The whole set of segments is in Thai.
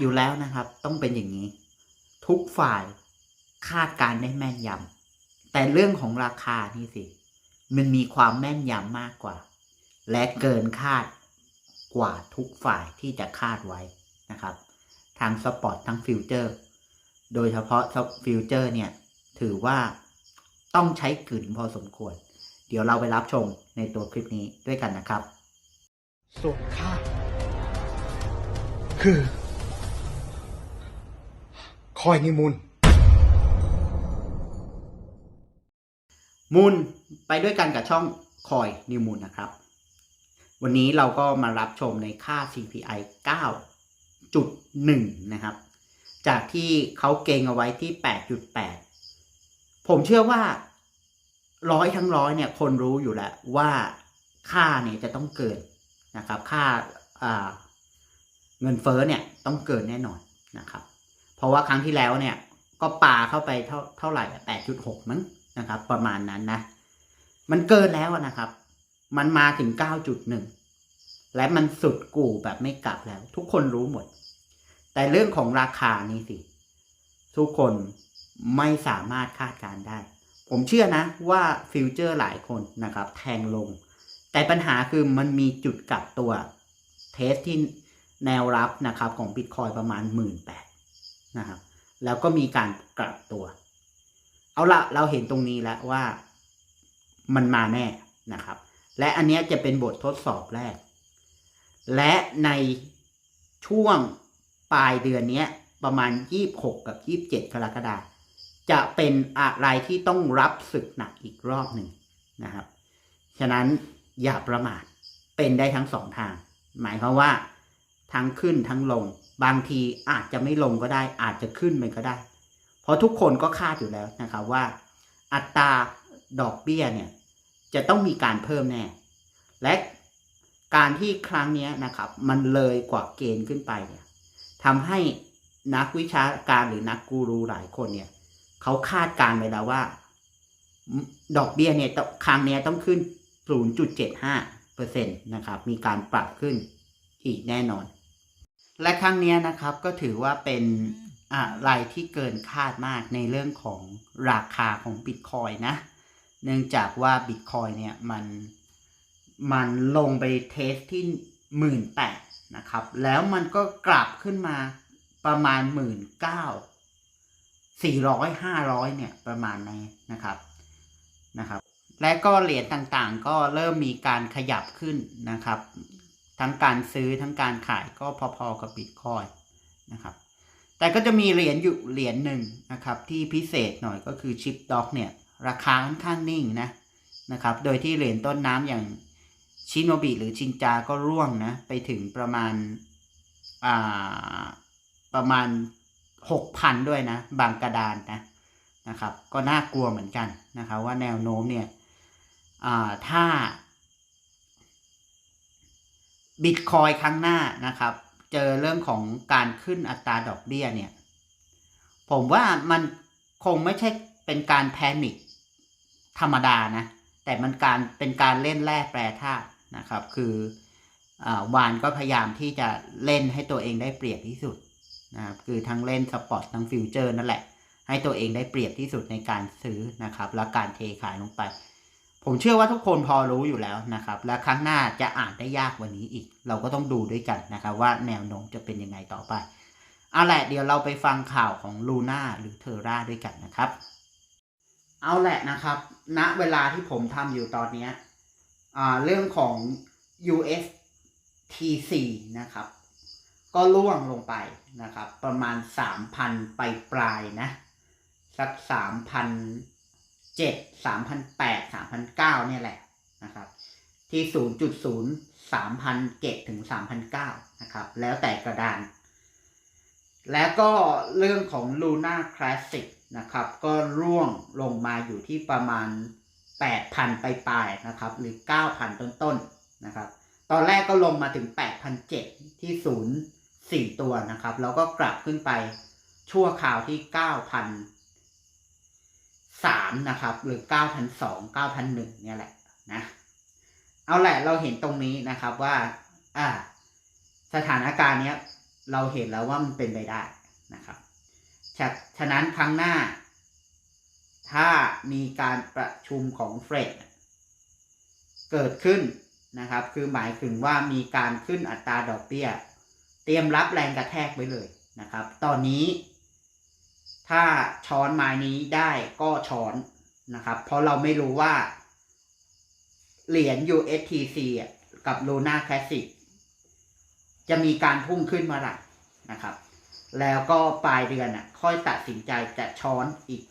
อยู่แล้วนะครับ ต้องเป็นอย่างนี้ ทุกฝ่ายคาดการณ์ได้แม่นยำแต่เรื่องของราคานี่สิ มันมีความแม่นยำมากกว่า และเกินคาดกว่าทุกฝ่ายที่จะคาดไว้นะครับ ทั้งสปอร์ตทั้งฟิวเจอร์ โดยเฉพาะฟิวเจอร์เนี่ย ถือว่าต้องใช้กลืนพอสมควร เดี๋ยวเราไปรับชมในตัวคลิปนี้ด้วยกันนะครับ ส่วนข้าคือ อยนิมุนมูลไปด้วยกันกับช่องคอยนิวมูลนะครับ วันนี้เราก็มารับชมในค่า CPI 9.1 นะครับ จากที่เขาเก่งเอาไว้ที่ 8.8 ผมเชื่อว่าร้อยทั้งร้อยเนี่ยคนรู้อยู่แล้วว่าค่าเนี่ยจะต้องเกินนะครับ ค่าเงินเฟ้อเนี่ยต้องเกินแน่นอนนะครับ ราะว่าครั้งที่แล้วเนี่ยก็ปาเข้าไปเท่าเท่าไหร่แปดจุดหกมั้งนะครับ ประมาณนั้นนะ มันเกินแล้วนะครับ มันมาถึงเก้าจุดหนึ่งและมันสุดกู่แบบไม่กลับแล้ว ทุกคนรู้หมด แต่เรื่องของราคานี่สิ ทุกคนไม่สามารถคาดการได้ ผมเชื่อนะว่าฟิวเจอร์หลายคนนะครับ แทงลง แต่ปัญหาคือมันมีจุดกลับตัว เทสที่แนวรับนะครับของบิตคอยประมาณหมื่นแปด นะครับ แล้วก็มีการกลับตัว เอาละเราเห็นตรงนี้แล้วว่ามันมาแน่นะครับ และอันนี้จะเป็นบททดสอบแรก และในช่วงปลายเดือนนี้ประมาณ 26 กับ 27 กรกฎาคมจะเป็นอะไรที่ต้องรับศึกหนักอีกรอบหนึ่งนะครับ ฉะนั้นอย่าประมาทเป็นได้ทั้งสองทาง หมายความว่าทั้งขึ้นทั้งลง บางทีอาจจะไม่ลงก็ได้ อาจจะขึ้นมันก็ได้ เพราะทุกคนก็คาดอยู่แล้วนะครับว่า อัตราดอกเบี้ยเนี่ยจะต้องมีการเพิ่มแน่ และการที่ครั้งนี้นะครับ มันเลยกว่าเกณฑ์ขึ้นไปเนี่ยทำให้นักวิชาการหรือนักกูรูหลายคนเนี่ยเขาคาดการณ์ไว้แล้วว่า ดอกเบี้ยเนี่ยต้อครั้งนี้ต้องขึ้น 0.75เปอร์เซ็นต์นะครับ มีการปรับขึ้นอีกแน่นอน และครั้งนี้นะครับก็ถือว่าเป็นอะไรที่เกินคาดมากในเรื่องของราคาของบิตคอยนะ เนื่องจากว่าบิตคอยเนี่ยมันมันลงไปเทสที่หมื่นแปดนะครับ แล้วมันก็กลับขึ้นมาประมาณหมื่นเก้าสี่ร้อยห้าร้อยเนี่ยประมาณนี้นะครับนะครับ และก็เหรียญต่างๆก็เริ่มมีการขยับขึ้นนะครับ ทั้งการซื้อทั้งการขายก็พอๆกับบิตคอยนะครับ แต่ก็จะมีเหรียญอยู่เหรียญหนึ่งนะครับ ที่พิเศษหน่อยก็คือชิปด็อกเนี่ย ราคาค่อนข้างนิ่งนะนะครับ โดยที่เหรียญต้นน้ำอย่างชิโนบิหรือชินจาก็ร่วงนะ ไปถึงประมาณอ่าประมาณหกพันด้วยนะ บางกระดานนะนะครับ ก็น่ากลัวเหมือนกันนะครับ ว่าแนวโน้มเนี่ยอ่าถ้า บิตคอยครั้งหน้านะครับ เจอเรื่องของการขึ้นอัตราดอกเบี้ยเนี่ย ผมว่ามันคงไม่ใช่เป็นการแพนิคธรรมดานะ แต่มันการเป็นการเล่นแร่แปรธาตุนะครับ คืออวานก็พยายามที่จะเล่นให้ตัวเองได้เปรียบที่สุดนะครับคือทั้งเล่นสปอร์ตทั้งฟิวเจอร์นั่นแหละ ให้ตัวเองได้เปรียบที่สุดในการซื้อนะครับ และการเทขายลงไป ผมเชื่อว่าทุกคนพอรู้อยู่แล้วนะครับ และครั้งหน้าจะอ่านได้ยากกว่านี้อีก เราก็ต้องดูด้วยกันนะครับว่าแนวโน้มจะเป็นยังไงต่อไปเอาแหละเดี๋ยวเราไปฟังข่าวของลูน่าหรือเทอร่าด้วยกันนะครับ เอาแหละนะครับณเวลาที่ผมทำอยู่ตอนนี้เรื่องของ USTC นะครับ ก็ล่วงลงไปนะครับ ประมาณ 3,000 ไปปลายนะ สัก 3,007 3,008 3,009เก้าเนี่ยแหละนะครับ ที่0.0 3,007ถึง3,009นเก้านะครับ แล้วแต่กระดาน แล้วก็เรื่องของ Luna Classic นะครับ ก็ร่วงลงมาอยู่ที่ประมาณ8,000ไปปลายๆนะครับ หรือ9,000ต้นๆนะครับ ตอนแรกก็ลงมาถึง8,007ที่0 4ตัวนะครับ แล้วก็กลับขึ้นไปชั่วคราวที่9,003นะครับ หรือ9,002 9,001เนี่ยแหละนะ เอาแหละเราเห็นตรงนี้นะครับว่า อ่า สถานการณ์เนี้ย เราเห็นแล้วว่ามันเป็นไปได้นะครับฉะฉะนั้นครั้งหน้า ถ้ามีการประชุมของเฟดเกิดขึ้นนะครับ คือหมายถึงว่ามีการขึ้นอัตราดอกเบี้ย เตรียมรับแรงกระแทกไว้เลยนะครับ ตอนนี้ ถ้าช้อนไม้นี้ได้ก็ช้อนนะครับ เพราะเราไม่รู้ว่า เหรียญ USTC กับ Luna Classic จะมีการพุ่งขึ้นเมื่อไหร่นะครับ แล้วก็ปลายเดือนอะ ค่อยตัดสินใจจะช้อนอีก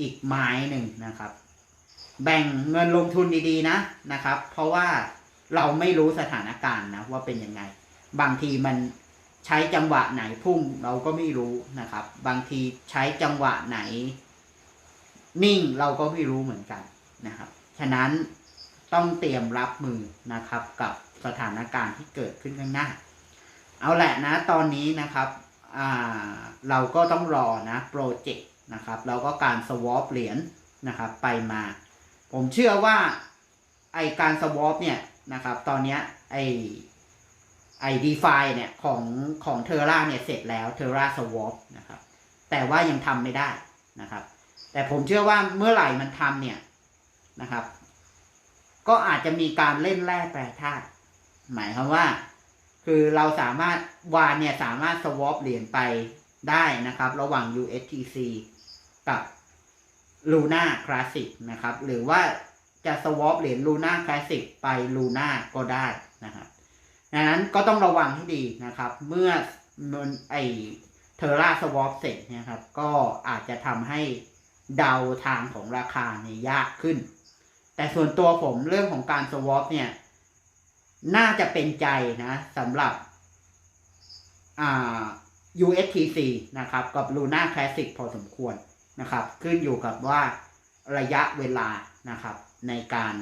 อีกไม้หนึ่งนะครับ แบ่งเงินลงทุนดีๆนะนะครับ เพราะว่าเราไม่รู้สถานการณ์นะว่าเป็นยังไง บางทีมัน ใช้จังหวะไหนพุ่งเราก็ไม่รู้นะครับ บางทีใช้จังหวะไหน นิ่งเราก็ไม่รู้เหมือนกันนะครับ ฉะนั้นต้องเตรียมรับมือนะครับกับสถานการณ์ที่เกิดขึ้นข้างหน้า เอาแหละนะตอนนี้นะครับเราก็ต้องรอนะโปรเจกต์นะครับแล้วก็การสวอปเหรียญนะครับไปมา ผมเชื่อว่าไอการสวอปเนี่ยนะครับตอนนี้ไอ ไอดีฟาเนี่ยของของเทอร่าเนี่ยเสร็จแล้วเทอร่าสวอปนะครับแต่ว่ายังทำไม่ได้นะครับ แต่ผมเชื่อว่าเมื่อไหร่มันทำเนี่ยนะครับ ก็อาจจะมีการเล่นแร่แปรธาตุหมายความว่า คือเราสามารถวานเนี่ยสามารถสวอปเหรียญไปได้นะครับ ระหว่าง USTC กับ Luna Classic นะครับ หรือว่าจะสวอปเหรียญ Luna Classic ไป Luna ก็ได้นะครับ ดังนั้นก็ต้องระวังให้ดีนะครับ เมื่อไอเทอร่าสวอปเสร็จนะครับ ก็อาจจะทำให้เดาทางของราคาเนี่ยยากขึ้น แต่ส่วนตัวผมเรื่องของการสวอปเนี่ย น่าจะเป็นใจนะสำหรับอ่า USTC นะครับ กับ Luna Classic พอสมควรนะครับ ขึ้นอยู่กับว่าระยะเวลานะครับในการ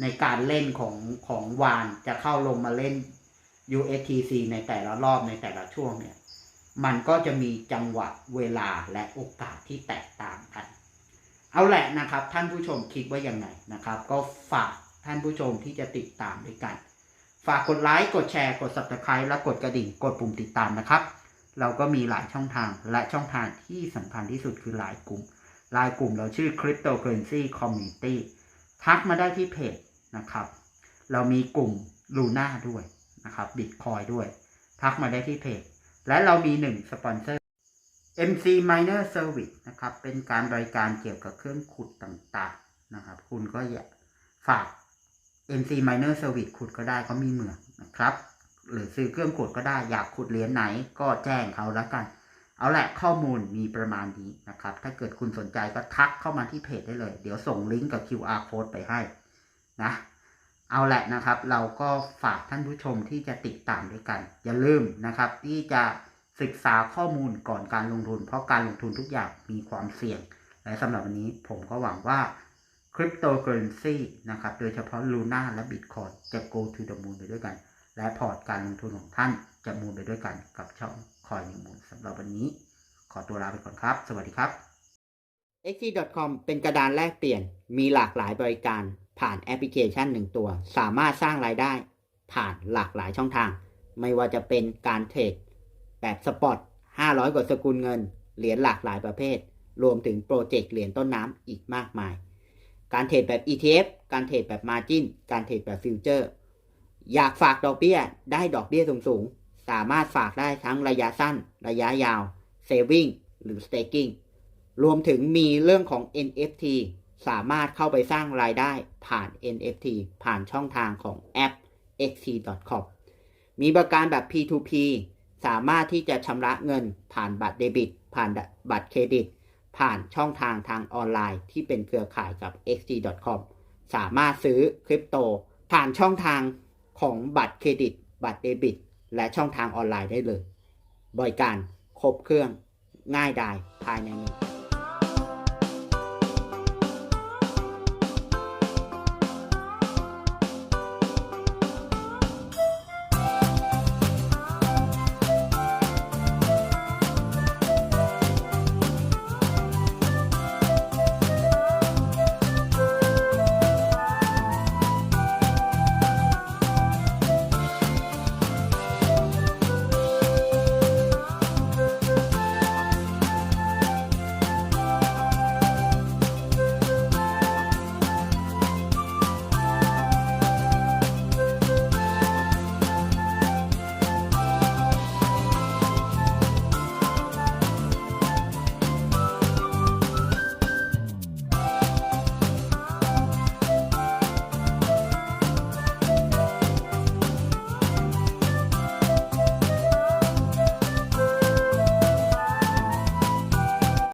ในการเล่นของของวานจะเข้าลงมาเล่น USTC ในแต่ละรอบในแต่ละช่วงเนี่ย มันก็จะมีจังหวะเวลาและโอกาสที่แตกต่างกัน เอาแหละนะครับ ท่านผู้ชมคิดว่ายังไงนะครับ ก็ฝากท่านผู้ชมที่จะติดตามด้วยกัน ฝากกดไลค์กดแชร์กด subscribe และกดกระดิ่ง กดปุ่มติดตามนะครับ เราก็มีหลายช่องทางและช่องทางที่สำคัญที่สุดคือหลายกลุ่มหลายกลุ่มเราชื่อ Cryptocurrency Community ทักมาได้ที่เพจ นะครับ เรามีกลุ่ม Luna ด้วยนะครับ Bitcoin ด้วย ทักมาได้ที่เพจ และเรามีหนึ่งสปอนเซอร์ MC Miner Service นะครับ เป็นการบริการเกี่ยวกับเครื่องขุดต่างๆนะครับ คุณก็อย่าฝาก MC Miner Service ขุดก็ได้เขามีเหมืองนะครับ หรือซื้อเครื่องขุดก็ได้อยากขุดเหรียญไหนก็แจ้งเขาแล้วกัน เอาแหละข้อมูลมีประมาณนี้นะครับ ถ้าเกิดคุณสนใจก็ทักเข้ามาที่เพจได้เลย เดี๋ยวส่งลิงก์กับ QR code ไปให้ นะ เอาแหละนะครับ เราก็ฝากท่านผู้ชมที่จะติดตามด้วยกัน อย่าลืมนะครับ ที่จะศึกษาข้อมูลก่อนการลงทุน เพราะการลงทุนทุกอย่างมีความเสี่ยง และสำหรับวันนี้ผมก็หวังว่า Cryptocurrency นะครับ โดยเฉพาะ Luna และ Bitcoin จะ go to the moon ไปด้วยกัน และพอร์ตการลงทุนของท่านจะมูลไปด้วยกันกับช่องคอยนิมูลสำหรับวันนี้ ขอตัวลาไปก่อนครับ สวัสดีครับ x.com เป็นกระดานแลกเปลี่ยนมีหลากหลายบริการ ผ่านแอปพลิเคชันหนึ่งตัว สามารถสร้างรายได้ผ่านหลากหลายช่องทาง ไม่ว่าจะเป็นการเทรดแบบสปอต500 กว่าสกุลเงิน เหรียญหลากหลายประเภท รวมถึงโปรเจกต์เหรียญต้นน้ำอีกมากมาย การเทรดแบบ ETF การเทรดแบบ Margin การเทรดแบบฟิวเจอร์อยากฝากดอกเบี้ยได้ดอกเบี้ยสูงๆ สามารถฝากได้ทั้งระยะสั้น ระยะยาว Saving หรือ Staking รวมถึงมีเรื่องของ NFT สามารถเข้าไปสร้างรายได้ผ่าน NFT ผ่านช่องทางของแอป xt.com มีบริการแบบ P2P สามารถที่จะชำระเงินผ่านบัตรเดบิต ผ่านบัตรเครดิต ผ่านช่องทางทางออนไลน์ที่เป็นเครือข่ายกับ xt.com สามารถซื้อคริปโต ผ่านช่องทางของบัตรเครดิต บัตรเดบิต และช่องทางออนไลน์ได้เลย บริการครบเครื่องง่ายดายภายในหนึ่ง